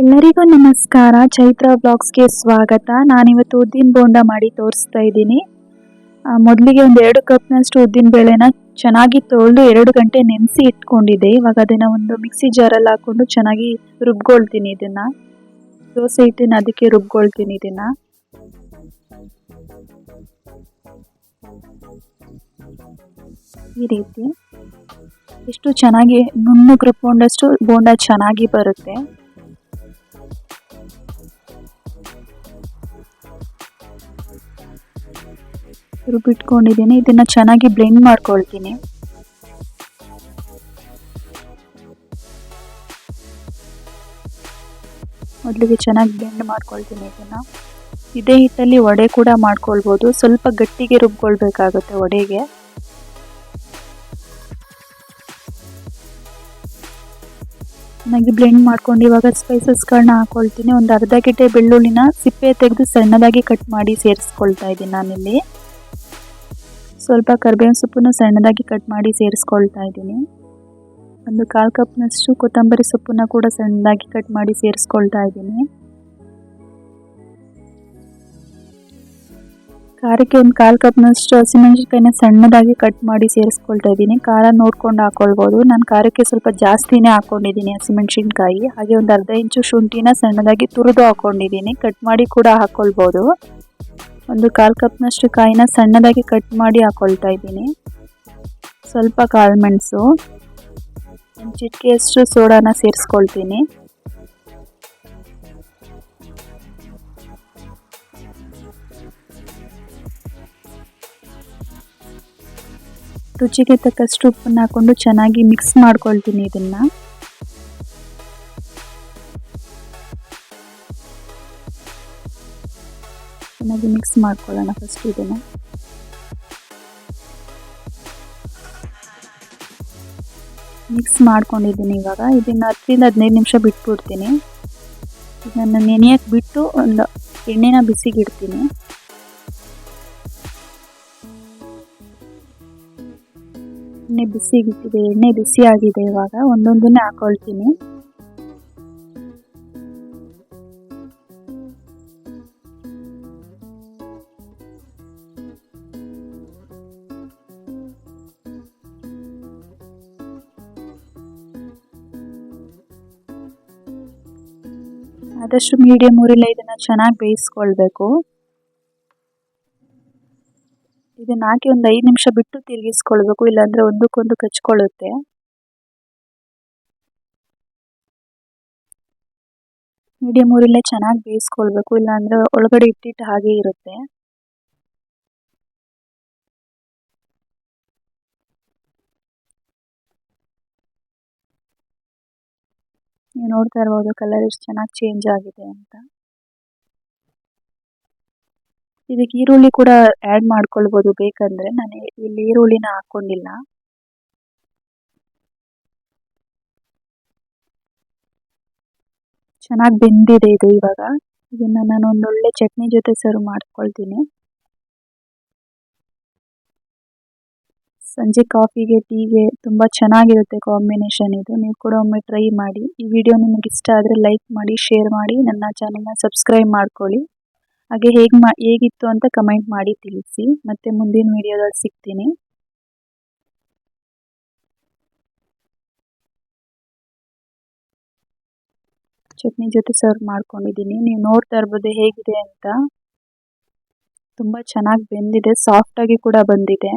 ಎಲ್ಲರಿಗೂ ನಮಸ್ಕಾರ. ಚೈತ್ರ ಬ್ಲಾಗ್ಸ್ಗೆ ಸ್ವಾಗತ. ನಾನಿವತ್ತು ಉದ್ದಿನ ಬೋಂಡ ಮಾಡಿ ತೋರಿಸ್ತಾ ಇದ್ದೀನಿ. ಮೊದಲಿಗೆ ಒಂದು ಎರಡು ಕಪ್ನಷ್ಟು ಉದ್ದಿನ ಬೇಳೆನ ಚೆನ್ನಾಗಿ ತೊಳೆದು ಎರಡು ಗಂಟೆ ನೆನೆಸಿ ಇಟ್ಕೊಂಡಿದ್ದೆ. ಇವಾಗ ಅದನ್ನು ಒಂದು ಮಿಕ್ಸಿ ಜಾರಲ್ಲಿ ಹಾಕ್ಕೊಂಡು ಚೆನ್ನಾಗಿ ರುಬ್ಕೊಳ್ತೀನಿ ಇದನ್ನು. ದೋಸೆ ಇಟ್ಟಿನ ಅದಕ್ಕೆ ರುಬ್ಕೊಳ್ತೀನಿ ಇದನ್ನು. ಈ ರೀತಿ. ಎಷ್ಟು ಚೆನ್ನಾಗಿ ನುಣ್ಣಗೆ ರುಬ್ಕೊಂಡಷ್ಟು ಬೋಂಡ ಚೆನ್ನಾಗಿ ಬರುತ್ತೆ. ರುಬ್ಬಿಟ್ಕೊಂಡಿದ್ದೀನಿ ಇದನ್ನು ಚೆನ್ನಾಗಿ ಬ್ಲೆಂಡ್ ಮಾಡ್ಕೊಳ್ತೀನಿ. ಮೊದಲಿಗೆ ಚೆನ್ನಾಗಿ ಬ್ಲೆಂಡ್ ಮಾಡ್ಕೊಳ್ತೀನಿ ಇದನ್ನು. ಇದೇ ಹಿಟ್ಟಲ್ಲಿ ವಡೆ ಕೂಡ ಮಾಡ್ಕೊಳ್ಬೋದು. ಸ್ವಲ್ಪ ಗಟ್ಟಿಗೆ ರುಬ್ಕೊಳ್ಬೇಕಾಗುತ್ತೆ ವಡೆಗೆ. ಚೆನ್ನಾಗಿ ಬ್ಲೆಂಡ್ ಮಾಡ್ಕೊಂಡು ಇವಾಗ ಸ್ಪೈಸಸ್ಗಳನ್ನ ಹಾಕೊಳ್ತೀನಿ. ಒಂದು ಅರ್ಧ ಗಿಟೆ ಬೆಳ್ಳುಳ್ಳಿನ ಸಿಪ್ಪೆ ತೆಗೆದು ಸಣ್ಣದಾಗಿ ಕಟ್ ಮಾಡಿ ಸೇರಿಸ್ಕೊಳ್ತಾ ಇದ್ದೀನಿ ನಾನಿಲ್ಲಿ. ಸ್ವಲ್ಪ ಕರ್ಬೇವಿನ ಸೊಪ್ಪನ್ನು ಸಣ್ಣದಾಗಿ ಕಟ್ ಮಾಡಿ ಸೇರಿಸ್ಕೊಳ್ತಾ ಇದ್ದೀನಿ. ಒಂದು ಕಾಲು ಕಪ್ನಷ್ಟು ಕೊತ್ತಂಬರಿ ಸೊಪ್ಪನ್ನ ಕೂಡ ಸಣ್ಣದಾಗಿ ಕಟ್ ಮಾಡಿ ಸೇರಿಸ್ಕೊಳ್ತಾ ಇದ್ದೀನಿ. ಖಾರಕ್ಕೆ ಒಂದು ಕಾಲು ಕಪ್ನಷ್ಟು ಹಸಿಮೆಣಸಿನ್ಕಾಯಿನ ಸಣ್ಣದಾಗಿ ಕಟ್ ಮಾಡಿ ಸೇರಿಸ್ಕೊಳ್ತಾ ಇದ್ದೀನಿ. ಖಾರ ನೋಡ್ಕೊಂಡು ಹಾಕೊಳ್ಬೋದು. ನಾನು ಖಾರಕ್ಕೆ ಸ್ವಲ್ಪ ಜಾಸ್ತಿನೇ ಹಾಕ್ಕೊಂಡಿದ್ದೀನಿ ಹಸಿಮೆಣಸಿನ್ಕಾಯಿ. ಹಾಗೆ ಒಂದು ಅರ್ಧ ಇಂಚು ಶುಂಠಿನ ಸಣ್ಣದಾಗಿ ತುರಿದು ಹಾಕ್ಕೊಂಡಿದ್ದೀನಿ ಕಟ್ ಮಾಡಿ ಕೂಡ ಹಾಕ್ಕೊಳ್ಬೋದು ಒಂದು ಕಾಲು ಕಪ್ನಷ್ಟು ಕಾಯಿನ ಸಣ್ಣದಾಗಿ ಕಟ್ ಮಾಡಿ ಹಾಕ್ಕೊಳ್ತಾ ಇದ್ದೀನಿ. ಸ್ವಲ್ಪ ಕಾಳು ಮೆಣಸು, ಒಂದು ಚಿಟಿಕೆಯಷ್ಟು ಸೋಡಾನ ಸೇರಿಸ್ಕೊಳ್ತೀನಿ. ರುಚಿಗೆ ತಕ್ಕಷ್ಟು ಉಪ್ಪನ್ನು ಹಾಕೊಂಡು ಚೆನ್ನಾಗಿ ಮಿಕ್ಸ್ ಮಾಡ್ಕೊಳ್ತೀನಿ ಇದನ್ನ. ಚೆನ್ನಾಗಿ ಮಿಕ್ಸ್ ಮಾಡ್ಕೊಳ್ಳೋಣ ಫಸ್ಟ್ ಇದನ್ನು. ಮಿಕ್ಸ್ ಮಾಡ್ಕೊಂಡಿದ್ದೀನಿ ಇವಾಗ. ಇದನ್ನು ಹತ್ತರಿಂದ ಹದಿನೈದು ನಿಮಿಷ ಬಿಟ್ಬಿಡ್ತೀನಿ. ಇದನ್ನು ನೆನೆಯಕ್ಕೆ ಬಿಟ್ಟು ಒಂದು ಎಣ್ಣೆನ ಬಿಸಿಗಿಡ್ತೀನಿ. ಎಣ್ಣೆ ಬಿಸಿಗಿಟ್ಟಿದೆ ಎಣ್ಣೆ ಬಿಸಿ ಆಗಿದೆ ಇವಾಗ. ಒಂದೊಂದನ್ನೇ ಹಾಕೊಳ್ತೀನಿ. ಆದಷ್ಟು ಮೀಡಿಯಂ ಊರಿಲ್ಲ ಇದನ್ನ ಚೆನ್ನಾಗಿ ಬೇಯಿಸ್ಕೊಳ್ಬೇಕು. ಇದನ್ನ ಹಾಕಿ ಒಂದು ಐದು ನಿಮಿಷ ಬಿಟ್ಟು ತಿರುಗಿಸ್ಕೊಳ್ಬೇಕು, ಇಲ್ಲಾಂದ್ರೆ ಒಂದಕ್ಕೊಂದು ಕಚ್ಕೊಳ್ಳುತ್ತೆ ಮೀಡಿಯಂ ಊರಿಲ್ಲೇ ಚೆನ್ನಾಗಿ ಬೇಯಿಸ್ಕೊಳ್ಬೇಕು, ಇಲ್ಲಾಂದ್ರೆ ಒಳಗಡೆ ಇಟ್ಟಿಟ್ಟು ಹಾಗೆ ಇರುತ್ತೆ. ನೀವು ನೋಡ್ತಾ ಇರ್ಬೋದು ಕಲರ್ ಎಷ್ಟು ಚೆನ್ನಾಗಿ ಚೇಂಜ್ ಆಗಿದೆ ಅಂತ. ಇದಕ್ಕೆ ಈರುಳ್ಳಿ ಕೂಡ ಆ್ಯಡ್ ಮಾಡ್ಕೊಳ್ಬೋದು ಬೇಕಂದ್ರೆ. ನಾನು ಇಲ್ಲಿ ಈರುಳ್ಳಿನ ಹಾಕ್ಕೊಂಡಿಲ್ಲ ಚೆನ್ನಾಗಿ ಬೆಂದಿದೆ ಇದು ಇವಾಗ. ಇದನ್ನ ನಾನು ಒಂದೊಳ್ಳೆ ಚಟ್ನಿ ಜೊತೆ ಸರ್ವ್ ಮಾಡ್ಕೊಳ್ತೀನಿ. ಸಂಜೆ ಕಾಫಿಗೆ, ಟೀಗೆ ತುಂಬ ಚೆನ್ನಾಗಿರುತ್ತೆ ಕಾಂಬಿನೇಷನ್ ಇದು. ನೀವು ಕೂಡ ಒಮ್ಮೆ ಟ್ರೈ ಮಾಡಿ. ಈ ವಿಡಿಯೋ ನಿಮಗೆ ಇಷ್ಟ ಆದರೆ ಲೈಕ್ ಮಾಡಿ, ಶೇರ್ ಮಾಡಿ, ನನ್ನ ಚಾನಲ್ನ ಸಬ್ಸ್ಕ್ರೈಬ್ ಮಾಡ್ಕೊಳ್ಳಿ. ಹಾಗೆ ಹೇಗೆ ಮಾ, ಹೇಗಿತ್ತು ಅಂತ ಕಮೆಂಟ್ ಮಾಡಿ ತಿಳಿಸಿ. ಮತ್ತೆ ಮುಂದಿನ ವಿಡಿಯೋದಲ್ಲಿ ಸಿಗ್ತೀನಿ. ಚಟ್ನಿ ಜೊತೆ ಸರ್ವ್ ಮಾಡ್ಕೊಂಡಿದ್ದೀನಿ. ನೀವು ನೋಡ್ತಾ ಇರ್ಬೋದು ಹೇಗಿದೆ ಅಂತ. ತುಂಬ ಚೆನ್ನಾಗಿ ಬೆಂದಿದೆ. ಸಾಫ್ಟಾಗಿ ಕೂಡ ಬಂದಿದೆ.